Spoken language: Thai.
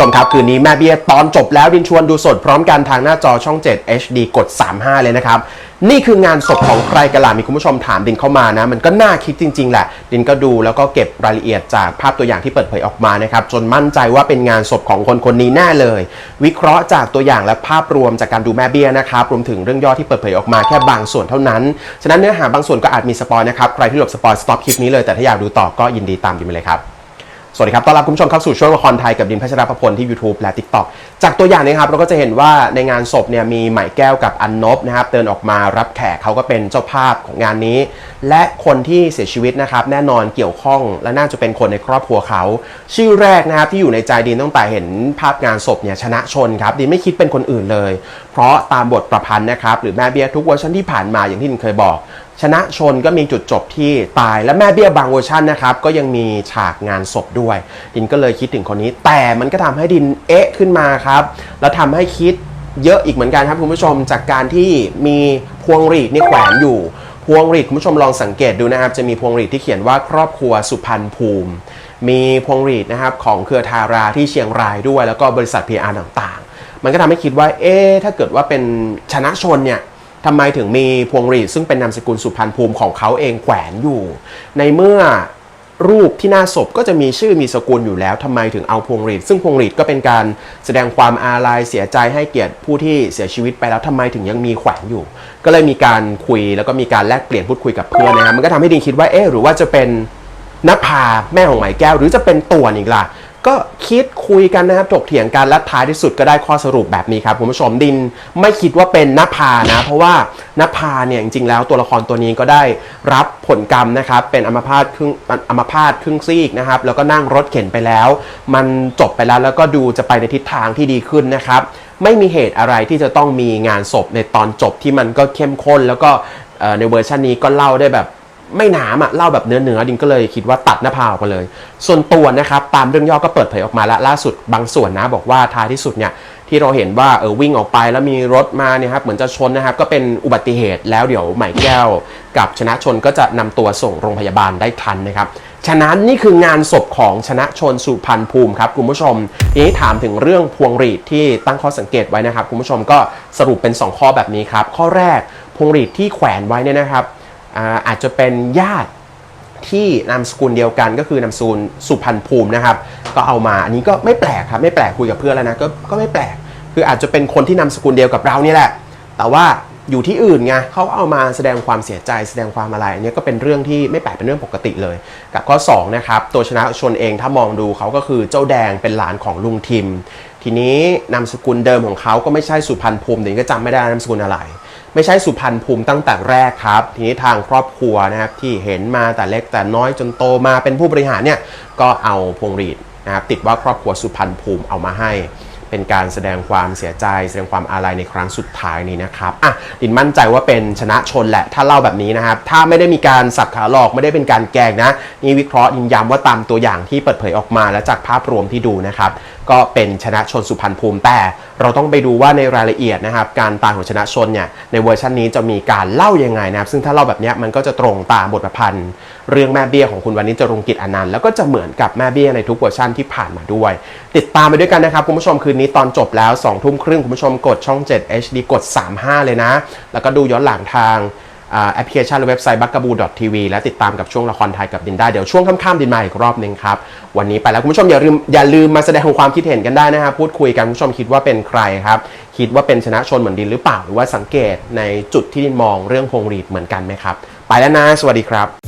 ชมครับ คืนนี้แม่เบี้ยตอนจบแล้วดินชวนดูสดพร้อมกันทางหน้าจอช่อง 7 HD กด 35 เลยนะครับ นี่คืองานศพของใครกันล่ะมีคุณผู้ชมถามดินเข้ามานะ มันก็น่าคิดจริง ๆ แหละ ดินก็ดูแล้วก็เก็บรายละเอียดจากภาพตัวอย่างที่เปิดเผยออกมานะครับ จนมั่นใจว่าเป็นงานศพของคนคนนี้แน่เลย วิเคราะห์จากตัวอย่างและภาพรวมจากการดูแม่เบี้ยนะครับรวมถึงเรื่องย่อที่เปิดเผยออกมาแค่บางส่วนเท่านั้นฉะนั้นเนื้อหาบางส่วนก็อาจมีสปอยนะครับใครที่หลบสปอยสต็อปคลิปนี้เลยแต่ถ้าอยากดูต่อก็ยินดีตามดินไปเลยครับ สวัสดีครับ ต้อนรับคุณผู้ชมเข้าสู่ช่วงละครไทยกับดินพัชรประพลที่ YouTube และ TikTok จากตัวอย่างนี้ครับเราก็จะเห็นว่าในงานศพเนี่ยมีใหม่แก้วกับอันนบนะครับเดินออกมารับแขกเขาก็เป็นเจ้าภาพของงานนี้ และคนที่เสียชีวิตนะครับแน่นอนเกี่ยวข้อง และน่าจะเป็นคนในครอบครัวเขา ชื่อแรกนะครับที่อยู่ในใจดินตั้งแต่เห็นภาพงานศพเนี่ยชนะชนครับดินไม่คิดเป็นคนอื่นเลย เพราะตามบทประพันธ์นะครับหรือแม่เบี้ยทุกเวอร์ชันที่ผ่านมาอย่างที่ดินเคยบอกชนะชนก็มีจุดจบที่ตายและแม่เบี้ยบางเวอร์ชันนะครับก็ยังมีฉากงานศพด้วย ดินก็เลยคิดถึงคนนี้ แต่มันก็ทำให้ดินเอ๊ะขึ้นมาครับ แล้วทำให้คิดเยอะอีกเหมือนกันครับคุณผู้ชมจากการที่มีพวงหรีดนี่แขวนอยู่ พวงหรีดคุณผู้ชมลองสังเกตดูนะครับ จะมีพวงหรีดที่เขียนว่าครอบครัวสุพรรณภูมิ มีพวงหรีดนะครับของเครือทาราที่เชียงรายด้วย แล้วก็บริษัท PR ต่างๆ มันก็ทำให้คิดว่าเอ๊ะถ้าเกิดว่าเป็นชนะชนเนี่ย ทำไมถึงมีพวงหรีดซึ่งเป็นนามสกุลสุพรรณภูมิของเขาเองแขวนอยู่ ในเมื่อรูปที่หน้าศพก็จะมีชื่อมีสกุลอยู่แล้วทำไมถึงเอาพวงหรีด ซึ่งพวงหรีดก็เป็นการแสดงความอาลัยเสียใจให้เกียรติผู้ที่เสียชีวิตไปแล้วทำไมถึงยังมีแขวนอยู่ ก็เลยมีการคุยแล้วก็มีการแลกเปลี่ยนพูดคุยกับเพื่อนนะครับมันก็ทำให้ดินคิดว่าเอ๊ะหรือว่าจะเป็นนภาแม่ของไหมแก้ว หรือจะเป็นตัวอีกล่ะ ก็คิดคุยกันนะครับถกเถียงกันและท้ายที่สุดก็ได้ข้อสรุปแบบนี้ครับคุณผู้ชมดินไม่คิดว่าเป็นนภานะ เพราะว่านภาเนี่ยจริงๆแล้วตัวละครตัวนี้ก็ได้รับผลกรรมนะครับเป็นอัมพาตครึ่งอัมพาตครึ่งซีกนะครับแล้วก็นั่งรถเข็นไปแล้ว มันจบไปแล้วแล้วก็ดูจะไปในทิศทางที่ดีขึ้นนะครับไม่มีเหตุอะไรที่จะต้องมีงานศพในตอนจบที่มันก็เข้มข้น แล้วก็ในเวอร์ชันนี้ก็เล่าได้แบบ ไม่หนามอะเล่าแบบเนื้อเนื้อๆดินก็เลยคิดว่าตัดหน้าผากออกมาเลย ส่วนตัวนะครับตามเรื่องย่อก็เปิดเผยออกมาแล้วล่าสุดบางส่วนนะบอกว่าท้ายที่สุดเนี่ยที่เราเห็นว่าเออวิ่งออกไปแล้วมีรถมาเนี่ยครับเหมือนจะชนนะครับก็เป็นอุบัติเหตุแล้วเดี๋ยวใหม่แก้ว กับชนะชนก็จะนำตัวส่งโรงพยาบาลได้ทันนะครับฉะนั้นนี่คืองานศพของชนะชนสุพรรณภูมิครับคุณผู้ชมทีนี้ถามถึงเรื่องพวงหรีดที่ตั้งข้อสังเกตไว้นะครับคุณผู้ชมก็สรุปเป็น 2 ข้อแบบนี้ครับข้อแรกพวงหรีดที่แขวนไว้เนี่ยนะครับ อาจจะเป็นญาติที่นามสกุลเดียวกันก็คือนามสกุลสุพรรณภูมินะครับ ก็เอามาอันนี้ก็ไม่แปลกครับไม่แปลกคุยกับเพื่อนแล้วนะก็ก็ไม่แปลก คืออาจจะเป็นคนที่นามสกุลเดียวกับเรานี่แหละ แต่ว่าอยู่ที่อื่นไงเขาเอามาแสดงความเสียใจแสดงความอะไรอันนี้ก็เป็นเรื่องที่ไม่แปลกเป็นเรื่องปกติเลย กับข้อ2นะครับตัวชนะชนเองถ้ามองดูเขาก็คือเจ้าแดงเป็นหลานของลุงทิม ทีนี้นามสกุลเดิมของเขาก็ไม่ใช่สุพรรณภูมิเดี๋ยวก็จำไม่ได้นามสกุลอะไร ไม่ใช่สุพรรณภูมิตั้งแต่แรกครับ ทีนี้ทางครอบครัวนะครับที่เห็นมาแต่เล็กแต่น้อยจนโตมาเป็นผู้บริหารเนี่ยก็เอาพวงหรีดนะครับติดว่าครอบครัวสุพรรณภูมิเอามาให้ เป็นการแสดงความเสียใจ แสดงความอาลัยในครั้งสุดท้ายนี้นะครับอะดินมั่นใจว่าเป็นชนะชนแหละถ้าเล่าแบบนี้นะครับ ถ้าไม่ได้มีการสับขาหลอกไม่ได้เป็นการแกงนะ นี่วิเคราะห์ยินย้ำว่าตามตัวอย่างที่เปิดเผยออกมาและจากภาพรวมที่ดูนะครับ ก็เป็นชนะชนสุพรรณภูมิ แต่เราต้องไปดูว่าในรายละเอียดนะครับ การตายของชนะชนเนี่ยในเวอร์ชันนี้จะมีการเล่ายังไงนะครับ ซึ่งถ้าเล่าแบบนี้มันก็จะตรงตามบทประพันธ์ เรื่องแม่เบี้ยของคุณวันนี้จรุงกิจอนันต์แล้วก็จะเหมือนกับแม่เบี้ยในทุกเวอร์ชันที่ผ่านมาด้วย ติดตามไปด้วยกันนะครับคุณผู้ชมคืนนี้ตอนจบแล้ว2ทุ่มครึ่งคุณผู้ชมกดช่อง 7 HD กด 35 เลยนะ แล้วก็ดูย้อนหลังทางอแอปพลิเคชันและเว็บไซต์ b u g a b o o t v และติดตามกับช่วงละครไทยกับดินได้ เดี๋ยวช่วงค่ำๆดินมาอีกรอบหนึ่งครับ วันนี้ไปแล้วคุณผู้ชมอย่าลืมอย่าลืมมาแสดงความคิดเห็นกันได้นะครับพูดคุยกันคุณผู้ชมคิดว่าเป็นใครครับ คิดว่าเป็นชนะชนเหมือนดินหรือเปล่า หรือว่าสังเกตในจุดที่ดินมองเรื่องพวงหรีดเหมือนกันไหมครับ ไปแล้วนะ สวัสดีครับ